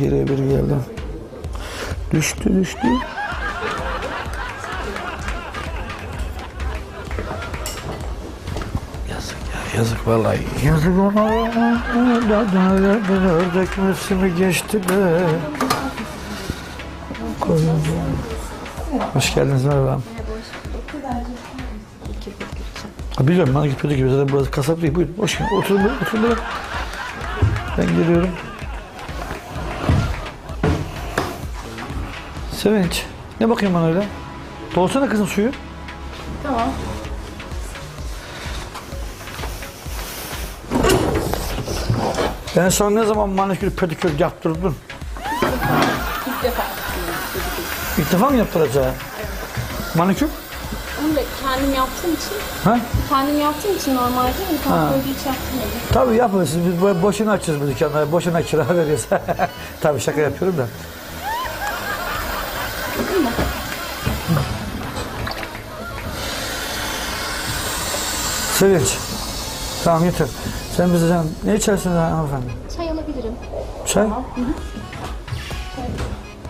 geriye bir geldi. Düştü düştü. Yazık ya yazık vallahi. Yazık ona. Ördek mevsimi geçti be. Hoş geldiniz merhaba. Ha, biliyorum bana gitmedi gibi zaten burası kasap değil. Buyurun hoş geldin. Oturun oturun. Ben geliyorum. Sevinç. Ne bakayım bana öyle? Dolsana kızım suyu. Tamam. En son ne zaman manikür pedikür yaptırdın? İlk defa. İlk defa mı yaptıracaksın? Manikür? Onu da kendim yaptığım için, Ha? kendim yaptığım için normalde kontrolde hiç yaptırmadım. Tabii. Siz biz boşuna açıyoruz bu dükkanları. Boşuna kira veriyoruz. Tabii şaka yapıyorum da. Sevinç. Tamam yeter. Sen bize sen ne içersin ha, hanımefendi? Çay alabilirim. Çay?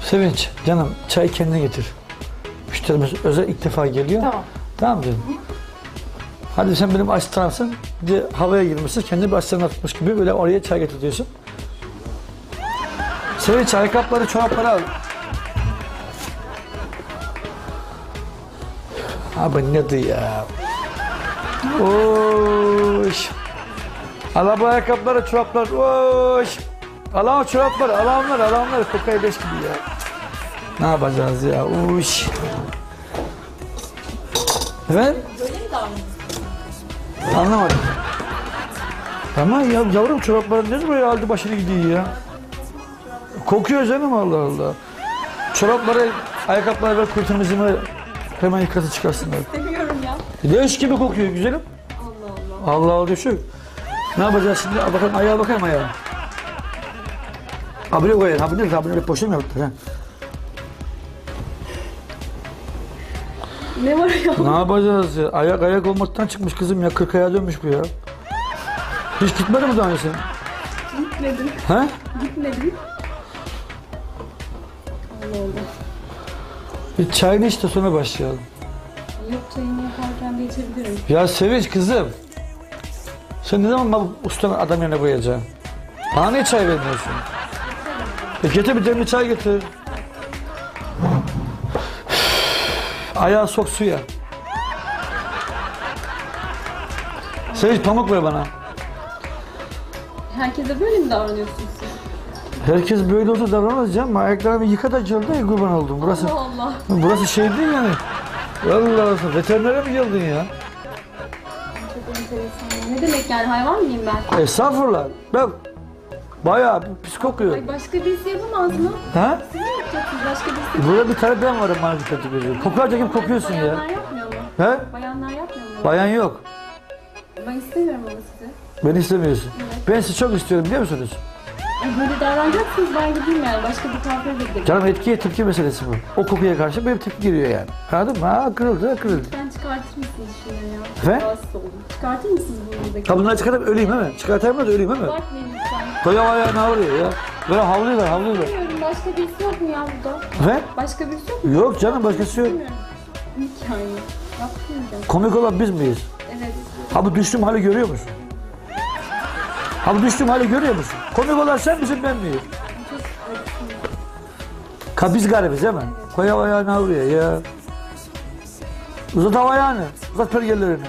Sevinç canım çay kendine getir. Müşterimiz özel ilk defa geliyor. Tamam. Tamam canım. Hadi sen benim asistansın. Bir havaya girmişsin. Kendi bir asistan atmış gibi böyle oraya çay getiriyorsun. Sevinç ayakkabıları, çorapları al. Abi nedir ya? Oş. Ala bu ayakkabıları, çoraplar. Oş. Ala o çorapları, ala onları, ala onları. Kokay beş gibi ya. Ne yapacağız ya? Uş. Efendim? Böyle mi davranıyorsun? Anlamadım. Ama ya yavrum çorapları ne böyle aldı başını gidiyor ya? Kokuyor canım Allah Allah. Çorapları, ayakkabıları ver kurtumuzunu hemen yıkatı çıkarsınlar. Leş gibi kokuyor güzelim. Allah Allah. Allah Allah düşük. Ne yapacağız şimdi? Bakalım ayağa bakayım ayağa. Abone koyun. Abone abone öyle poşet mi yaptılar? ha? Ne var ya? Ne yapacağız ya? Ayak ayak olmaktan çıkmış kızım ya. Kırk ayağa dönmüş bu ya. Hiç gitmedi mi daha önce sen? Gitmedim. He? Gitmedim. Allah Allah. Bir çayını iç de sonra başlayalım. Yaparken de içebilirim. Ya Sevinç kızım. Sen ne zaman bana ustanın adam yerine koyacaksın? Bana niye çay vermiyorsun? E getir bir demli çay getir. Ayağı sok suya. Sevinç pamuk ver bana. Herkese böyle mi davranıyorsun siz? Herkes böyle olsa davranmaz canım. Ayaklarımı yıka da cıldı ya kurban oldum. Burası, Allah Allah. burası şey değil yani. Vallahi Allah, veterinere mi geldin ya? Çok enteresan. Ne demek yani hayvan mıyım ben? Estağfurullah. Ben bayağı bir pis kokuyor. Ay başka birisi yapamaz mı? Ha? Siz mi yapacaksınız? Başka birisi Burada bir tane ben varım dikkat ediyor. Kokarca kim kokuyorsun ya? Bayanlar yapmıyor mu? He? Bayanlar yapmıyor mu? Bayan yok. Ben istemiyorum ama sizi. Beni istemiyorsun. Ben sizi çok istiyorum biliyor musunuz? Böyle davranacaksınız ben gideyim yani. Başka bir kuaföre de. Canım etkiye tepki meselesi bu. O kokuya karşı benim tepki giriyor yani. Anladın mı? Ha kırıldı kırıldı. Ben çıkartır mısınız şunları ya? Efendim? Rahatsız oldum. Çıkartır mısınız buradaki? Ha bunları çıkartıp öleyim değil mi? Çıkartayım da öleyim değil mi? Bakmayın lütfen. Koya ayağı ne vuruyor ya? Böyle havlıyorlar havlıyorlar. Bilmiyorum başka birisi yok mu ya burada? Ve? Başka birisi yok mu? Yok canım başkası yok. Bilmiyorum. İlk yani. Yapmayacağım. Komik olan biz miyiz? Evet. Ha bu düştüğüm hali görüyor musun? Bu düştüğüm hali görüyor musun? Komik olan sen misin ben miyim? Ka biz garibiz değil mi? Koy ayağı ne vuruyor ya? Uzat ayağını. Uzat pergellerini.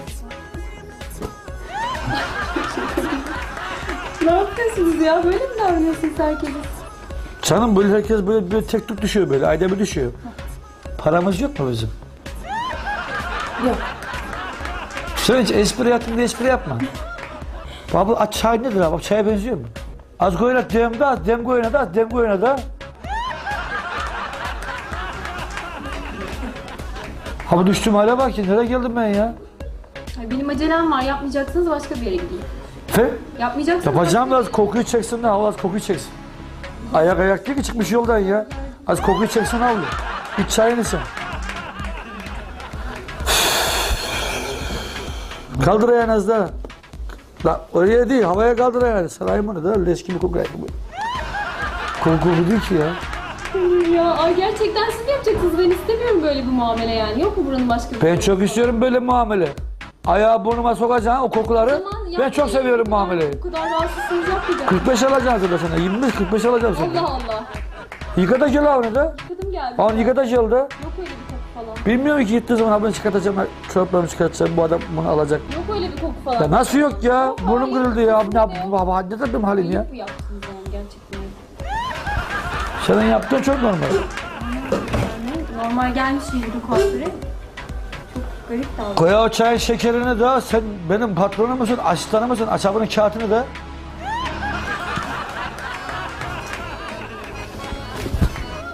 Ne yapıyorsunuz ya? Böyle mi davranıyorsunuz herkese? Canım böyle herkes böyle, böyle tek tük düşüyor böyle. Ayda bir düşüyor. Paramız yok mu bizim? Yok. Sen hiç espri yaptın diye espri yapma. Baba aç çay nedir abi? Çaya benziyor mu? Az koyuna demde az, dem koyuna da az, dem koyuna da. Ha bu düştüğüm hale bak ya. Nereye geldim ben ya? Ay, benim acelem var. Yapmayacaksınız başka bir yere gideyim. Fe? Yapmayacaksınız. Yapacağım da az kokuyu çeksin de hava az kokuyu çeksin. Ayak ayak değil ki çıkmış yoldan ya. Az kokuyu çeksin havlu. İç çayını sen. Kaldır ayağını az daha. La, oraya değil havaya kaldır ayağını. Sarayım onu da leş gibi kokuyor. Korku değil ki ya. Ya. Ay gerçekten siz mi yapacaksınız? Ben istemiyorum böyle bir muamele yani. Yok mu buranın başka bir Ben çok istiyorum böyle muamele. Ayağı burnuma sokacaksın o kokuları. Tamam, ben yapmayın. çok seviyorum Bu kadar- muameleyi. Bu kadar rahatsızsınız yapmayacağım. 45 alacağım sana sana. 25-45 alacağım sana. Allah Allah. Yıka da gel da. Kadın geldi. Onu yıka da gel de. Yok öyle bir koku falan. Bilmiyorum ki gittiği zaman abını çıkartacağım. Çoraplarımı çıkartacağım. Bu adam bunu alacak. Yok bir koku Ya falan. nasıl yok ya? Yok, Burnum hayır. kırıldı ya. Ne yapayım? Baba ne benim halim ya? Ayıp gerçekten. Senin yaptığın çok normal. Yani normal gelmiş yürüdü kuaföre. Çok garip davranıyor. Koya o çayın şekerini de sen benim patronum musun, asistanım mısın? Açabının kağıtını da.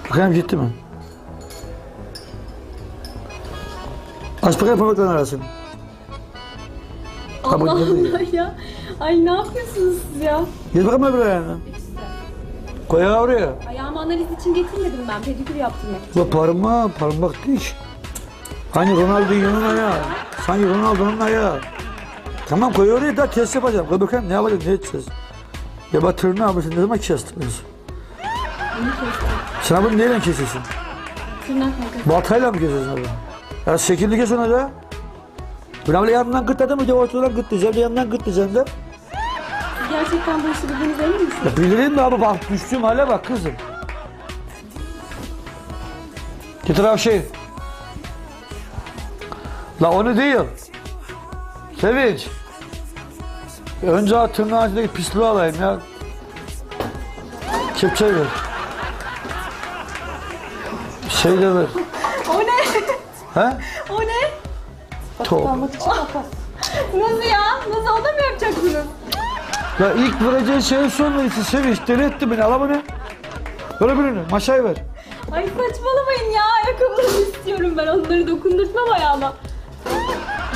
Bakayım gitti mi? Aç bakayım parmaklarını arasın. Ha, bu Allah girdi. Allah ya. Ay ne yapıyorsunuz siz ya? Gel bakalım öbür ayağına. Koya oraya. Ayağımı analiz için getirmedim ben. Pedikür yaptırmak için. Bu parmak, parmak ki. Hani Ronaldinho'nun ayağı. Sanki Ronaldo'nun ayağı. Tamam koy oraya da test yapacağım. Koy bakalım ne yapacağım, ne edeceğiz? Ya bak tırnağı mısın, ne zaman kestim. Sen bunu neyle kesiyorsun? Tırnak makası. Baltayla mı kesiyorsun abi? Ya şekilli kes onu da. Böyle yanından gırtladım, bir de ortadan gırtlayacağım, de yanından gırtlayacağım da. Siz gerçekten bu işi bildiğinize emin misiniz? Ya bilirim de abi bak düştüğüm hale bak kızım. Getir abi şey. La onu değil. Sevinç. Önce tırnağın içindeki pisliği alayım ya. Kepçe ver. Şey de ver. O ne? He? O ne? Top. Nasıl ya? Nasıl onu da mı yapacaksınız? Ya ilk vereceğin şeyin sonrası Sevinç. Deli etti beni. Al bunu. Ver birini. Maşayı ver. Ay saçmalamayın ya. Ayakkabılarımı istiyorum ben. Onları dokundurtmam ayağıma.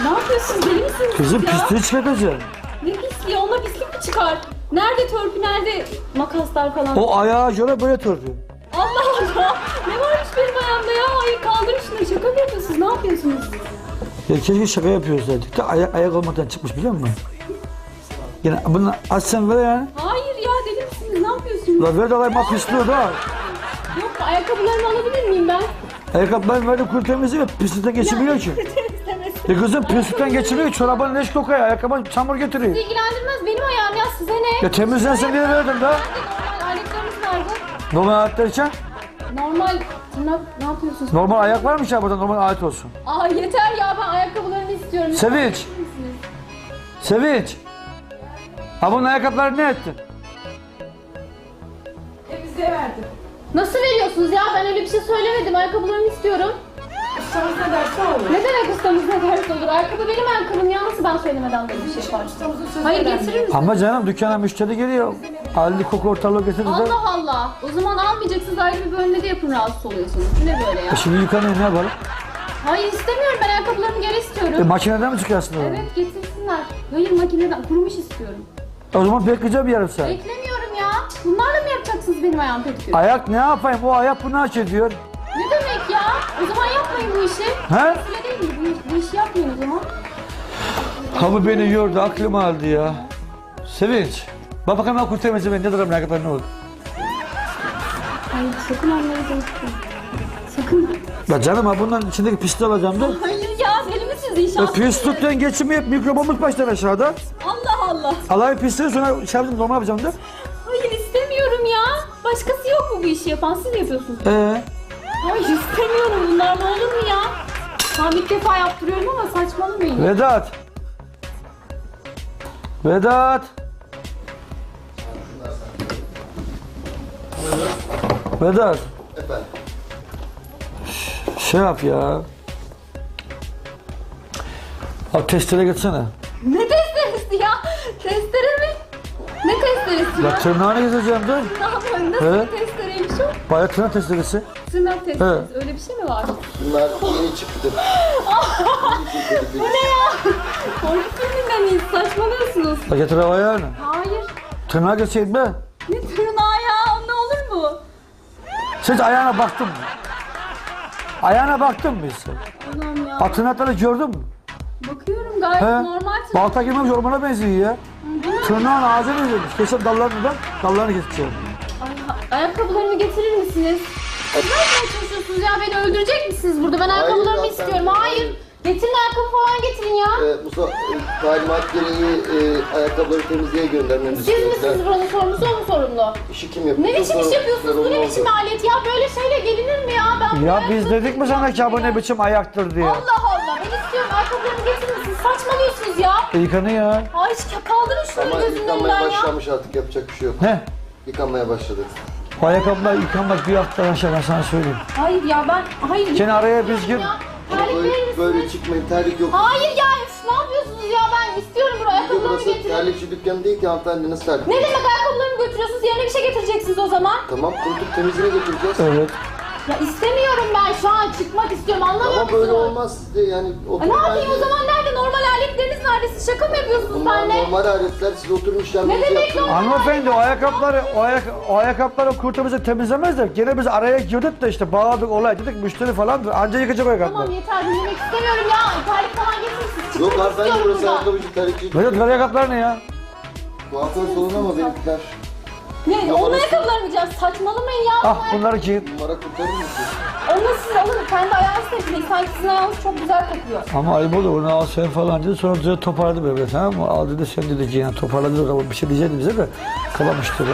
Ne yapıyorsunuz? Deli misiniz Kızım siz ya? pisliği. Ne pisliği? Onunla pislik mi çıkar? Nerede törpü, nerede makaslar falan? O ayağa göre böyle törpü. Allah Allah! Ne varmış benim ayağımda ya? Hayır kaldırın şunları. Şaka mı yapıyorsunuz? Ne yapıyorsunuz? Ya keşke şaka yapıyoruz dedik de ayak, ayak olmadan çıkmış biliyor musun? Yine bunu açsan ver yani. Hayır ya deli misiniz? Ne yapıyorsunuz? La ver de alayım pisliği da. Yok ayakkabılarımı alabilir miyim ben? Ayakkabıların verdim kuru temizliği ve pislikten geçemiyor ki. Temizlemesin. E kızım pislikten geçemiyor ki. Çorabın leş kokuyor. Ayakkabın çamur getiriyor. Sizi ilgilendirmez benim ayağım ya size ne? Ya temizlensin diye verdim da. Normal aletlerimiz nerede? Normal alet derken Normal tırnak ne yapıyorsunuz? normal ayak varmış ya burada normal alet olsun. Aa yeter ya ben ayakkabılarımı istiyorum. Sevinç. Misiniz? Sevinç. Ha bunun ayakkabıları ne ettin? Temizliğe verdim. Nasıl veriyorsunuz ya? Ben öyle bir şey söylemedim. Ayakkabılarımı istiyorum. Ustamız ne derse olur. Ne demek ustamız ne derse olur? Ayakkabı benim ayakkabım ya. Nasıl ben söylemeden böyle bir şey yaparsın? Ustamızın sözü Hayır önemli. getirir misin? Ama canım dükkana müşteri geliyor. Halini koku ortalığı getirir de. Allah Allah. O zaman almayacaksınız ayrı bir bölmede yapın rahatsız oluyorsunuz. Bu ne böyle ya? E şimdi yıkanıyor ne yapalım? Hayır istemiyorum ben ayakkabılarımı geri E istiyorum. makineden mi çıkarsın onu? Evet getirsinler. Hayır makineden kurumuş istiyorum. O zaman bekleyeceğim yarım saat. Beklemiyorum ya. Bunlarla mı yapacaksınız benim ayağım pedikür? Ayak ne yapayım? O ayak bunu hak ediyor. Ne demek? O zaman yapmayın bu işi. He? Öyle değil mi? Bu, bu işi yapmayın o zaman. Ha bu beni yordu, aklımı aldı ya. Sevinç. Bak bakalım ben kurtarmayacağım ben. Ne durum ne kadar ne oldu? Hayır sakın onları değiştirin. Sakın. Ya canım ha bundan içindeki pisliği alacağım da. Hayır ya deli misiniz Ya inşallah? pislikten geçmeyip mikrobumuz başlar aşağıda. Allah Allah. Alayım pisliği sonra şey yapacağım, normal yapacağım da. Hayır istemiyorum ya. Başkası yok mu bu işi yapan? Siz yapıyorsunuz? Ee, Hayır istemiyorum. Bunlar ne olur mu ya? Tam ilk defa yaptırıyorum ama saçmalamayın. Vedat. Vedat. Vedat. Efendim. Şey yap ya. Abi testere gitsene. Ne testeresi ya? Testere mi? Ne testeresi Ya ya? tırnağını gezeceğim de. Ne yapıyorsun? Nasıl He? o? Bayağı tırnak testeresi. Tırnak testeresi. Öyle bir şey mi var? Bunlar yeni çıktı. Bu ne ya? Korku filminden miyiz? Saçmalıyorsunuz. Ya getir o ayağını. Hayır. Tırnağı geçeyim be. Ne tırnağı ya? Ne olur mu? Sen hiç ayağına baktın mı? Ayağına baktın mı sen? Allah'ım ya. Bak tırnakları gördün mü? Bakıyorum gayet He? normal tırnak. Balta girmemiş ormana benziyor ya. Tırnağın ağzını benziyormuş. Kesin dallarını da dallarını keseceğim. Ay, Ayakkabılarımı getirir misiniz? Ne yapmaya çalışıyorsunuz ya? Beni öldürecek misiniz burada? Ben Hayır, ayakkabılarımı ya, sen- istiyorum. Hayır. Getirin ayakkabı falan getirin ya. Ee, Musa, e, talimat gereği e, ayakkabıları temizliğe göndermemizi Siz misiniz buranın sorumlusu o mu sorumlu? İşi kim yapıyor? Ne biçim iş yapıyorsunuz? Bu ne biçim alet ya? Böyle şeyle gelinir mi ya? Ben Ya biz dedik mi sana ki bu ne biçim ayaktır diye. Allah Allah. Ben istiyorum. Ayakkabılarımı getirir misiniz? Saçmalıyorsunuz ya. Yıkanı ya. Ay hiç kaldırın şunları Ama gözümün yıkanmaya önünden ya. başlamış artık yapacak bir şey yok. Ne? Yıkanmaya başladı. O ayakkabılar yıkanmak bir hafta aşağı ben sana söyleyeyim. Hayır ya ben... Hayır. Seni araya biz gir. Ya. Terlik verir böyle, misiniz? böyle çıkmayın terlik yok. Hayır ya üf, ne yapıyorsunuz ya ben istiyorum buraya ayakkabılarımı burası getirin. terlikçi dükkanı değil ki hanımefendi nasıl terlik? Ne demek ayakkabılarımı götürüyorsunuz yerine bir şey getireceksiniz o zaman. Tamam kurutup temizliğe getireceğiz. Evet. Ya istemiyorum ben şu an çıkmak istiyorum anlamıyor Ama böyle olmaz de yani. E oturun ne yapayım o bence. zaman nerede normal aletleriniz nerede siz şaka mı yapıyorsunuz Bunlar benimle? normal aletler siz oturun işlemlerinizi Ne demek yapın. normal? Hanımefendi o ayakkabıları, o, ayak, o ayakkabıları kurtumuzu temizlemez de gene biz araya girdik de işte bağladık olay dedik müşteri falandır. Anca yıkacak o ayakkabılar. Tamam yeter dinlemek istemiyorum ya. Terlik falan getirin siz Yok çıkmak hanımefendi istiyorum burası buradan. ayakkabıcı terlikçi. Vedat o ayakkabılar ne ya? Kuaför salonu ama benimkiler. Ne? Onun ayakkabılarını giyeceğim. Saçmalamayın ya. Ah bunları giy. Numara kurtarır mısın? Onu siz alın. Kendi ayağınızı temizleyin. Sanki sizin ayağınız çok güzel kokuyor. Ama ayıp olur onu al sen falan dedi. Sonra bize toparladı böyle tamam mı? Al dedi sen dedi giy. Yani toparladı da bir şey diyecekti bize de. Kalamıştı.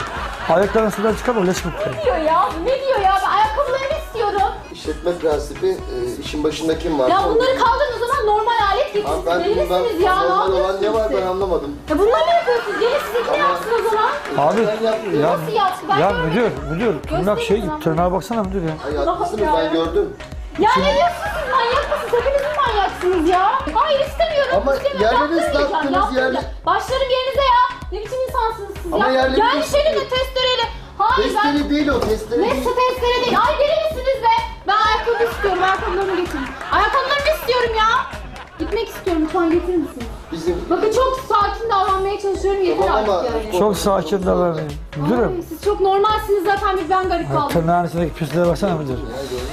Ayaklarını sudan çıkarma leş koktu. Ne diyor ya? Ne diyor ya? Ben ayakkabılarımı istiyorum. İşletme prensibi e, işin başında kim var? Ya bunları kaldırın o zaman normal getirin. Siz Hanımefendi deli bundan misiniz ya? Ne olan ne yapıyorsunuz var ben siz? anlamadım. Ya bunlar ne yapıyorsunuz? Gelin sizinkini Ama- yapsın o zaman. Abi Ben ya, Nasıl yaptı? Ben ya görmedim. müdür müdür tırnak şey Gösterin bana. tırnağa baksana müdür ya. Ay haklısınız ya. ben gördüm. Ya ne diyorsunuz siz manyak mısınız? Hepiniz mi manyaksınız ya? Hayır istemiyorum. Ama istemiyorum. yerleri Yaptırmayacağım, ıslattınız, yaptırmayacağım. Başlarım yerinize ya. Ne biçim insansınız siz Ama ya? yerleri Yani ıslattınız. şöyle testereyle. Hayır ben... Değil o testere değil. Neyse testere değil. Ay deli misiniz be? Ben ayakkabı istiyorum. Ayakkabılarımı getirin. Ayakkabılarımı istiyorum ya. Gitmek istiyorum. Lütfen getirir misiniz? Bizim Bakın çok sakin davranmaya çalışıyorum. Yeter Tamam ama- artık yani. Çok sakin davranayım. Müdürüm. Ay, siz çok normalsiniz zaten bir ben garip kaldım. Tırnağın içindeki pisliğe baksana müdür.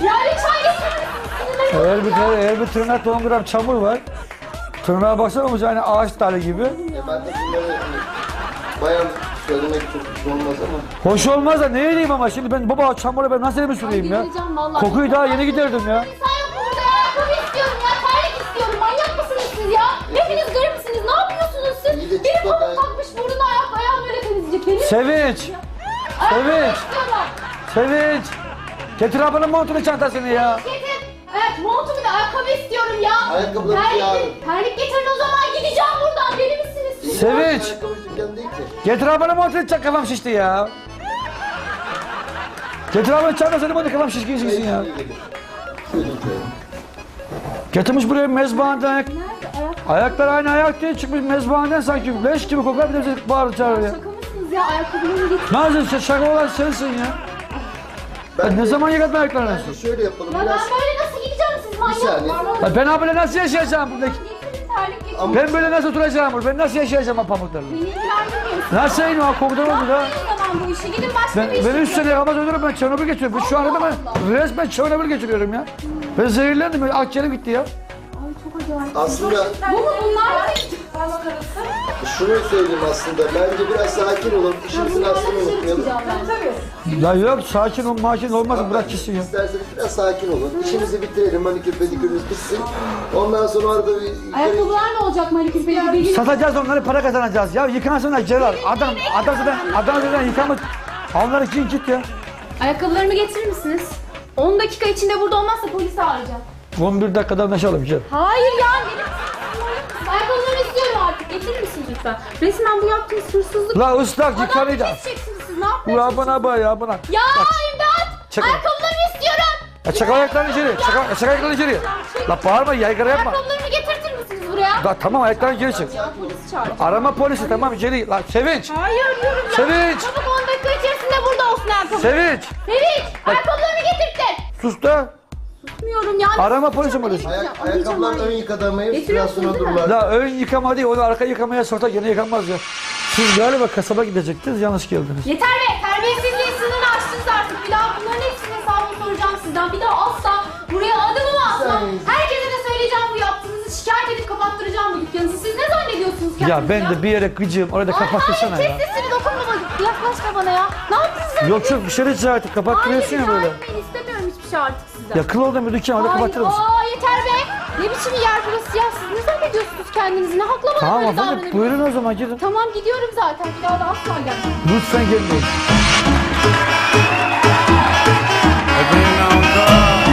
Ya lütfen getirir misiniz? Eğer bir, tane, eğer bir tırnakta 10 gram çamur var. Tırnağa baksana bu hani ağaç dalı gibi. Ya ben de bunları hani bayan söylemek çok hoş olmaz ama. Hoş olmaz da ne edeyim ama şimdi ben baba çamuru ben nasıl elimi süreyim ya? Delireceğim vallahi. Kokuyu daha yeni giderdim ya. İnsan Sevinç, ayakkabı istiyorlar. Sevinç. Getir ablanın montunu çantasını ya. Getir. Evet montumu da ayakkabı istiyorum ya. Terlik, yarın. terlik getirin o zaman gideceğim buradan. Deli misiniz siz? Sevinç. Ayakkabı dükkanı değil ki. Getir ablanın montunu çak kafam şişti ya. Getir ablanın çantasını bana kafam şişkin şişsin ya. Getirmiş buraya mezbahaneden ayak. Nerede ayak? Ayaklar aynı ayak değil çıkmış mezbahaneden sanki leş gibi kokar bir de bizi bağırır çağırıyor. Mısınız ya? Ayakkabılarımı getirin. Nazım şaka olan sensin ya. Ben ne zaman yıkadın ayaklarını? Bence şöyle yapalım Ya ben biraz. böyle nasıl gideceğim siz manyak saniye. mısınız? Ya ben böyle nasıl yaşayacağım burada? Getirin terlik getirin. Ben böyle nasıl oturacağım burada? Ben nasıl yaşayacağım o pamuklarla? Beni ilgilendirmiyor. Nasıl yayın o kokudan oldu da? Yapmayın o zaman bu işi. Gidin başka Ben, bir iş ben üç sene yakamaz ölürüm ben Çernobil geçiriyorum. Ben şu anda ben resmen Çernobil geçiriyorum ya. Ben zehirlendim. Akciğerim gitti ya. Ay çok acayip. Aslında Bu mu bunlar? Parmak arası. şunu söyleyeyim aslında. Bence biraz sakin olun. İşimizin aslını unutmayalım. çıkacağım ben. Tabii. Ya yok sakin ol makin olmaz bırak gitsin ya. İsterseniz biraz sakin olun. İşimizi bitirelim. Manikür pedikürümüz bitsin. Ondan sonra arada bir. Ayakkabılar ne olacak Malikür Bey? Satacağız onları para kazanacağız. Ya yıkansınlar Celal. Adam adam zaten adam zaten yıkamaz. Onları giyin git ya. Ayakkabılarımı getirir misiniz? 10 dakika içinde burada olmazsa polisi arayacağım. 11 dakikada anlaşalım gel. Hayır ya benim Ayakkabılarımı Getirir misiniz lütfen? Resmen bu yaptığınız hırsızlık. La ıslak Adam yıkanıydı. keseceksiniz siz. Ne yapmaya Ya çalışıyorsunuz? bana bak ya bana. Ya imdat! Çek- Ayakkabılarımı istiyorum. Ya çek ayaklarını içeri. Çek, çek ayaklarını içeri. La bağırma yaygara yapma. Ayakkabılarımı getirtir misiniz buraya? La tamam ayaklarını geri çek. Ya polisi çağır. Arama polisi tamam içeri. La Sevinç. Hayır diyorum ya. Sevinç. Çabuk 10 dakika içerisinde burada olsun ayakkabı. Sevinç. Sevinç! Ayakkabılarımı getirtin. Sus da. Tutmuyorum ya. Arama polisi polisi. Ayak, ayakkabılar ön yıkadamayız. Biraz Getiriyorsunuz sonra değil mi? dururlar. La ön yıkama değil onu arka yıkamaya sorsak yine yıkanmaz ya. Siz galiba kasaba gidecektiniz yanlış geldiniz. Yeter be! Terbiyesizliğin sınırını aştınız artık. Bir daha bunların hepsinin hesabını soracağım sizden. Bir daha asla buraya adımımı atmam. Herkese de söyleyeceğim bu yaptığınızı. Şikayet edip kapattıracağım bu dükkanınızı. Siz ne zannediyorsunuz kendinizi Ya ben de bir yere gıcığım orada Ay, kapattırsana hayır, ya. kes sesini dokunma bana. Yaklaşma bana ya. Ne yaptınız Yok yok dışarı çık artık kapattırıyorsun ya Hayır böyle. rica etmeyin sizden. Yakın orada müdür kenarda Ay, kapatırım. Aa yeter be. Ne biçim yer burası ya? Siz ne zannediyorsunuz kendinizi? Ne hakla bana Tamam böyle efendim davranıyorsunuz? buyurun o zaman gidin. Tamam gidiyorum zaten. Bir daha da asla gelmem. Lütfen gelmeyin. Bugün aldı.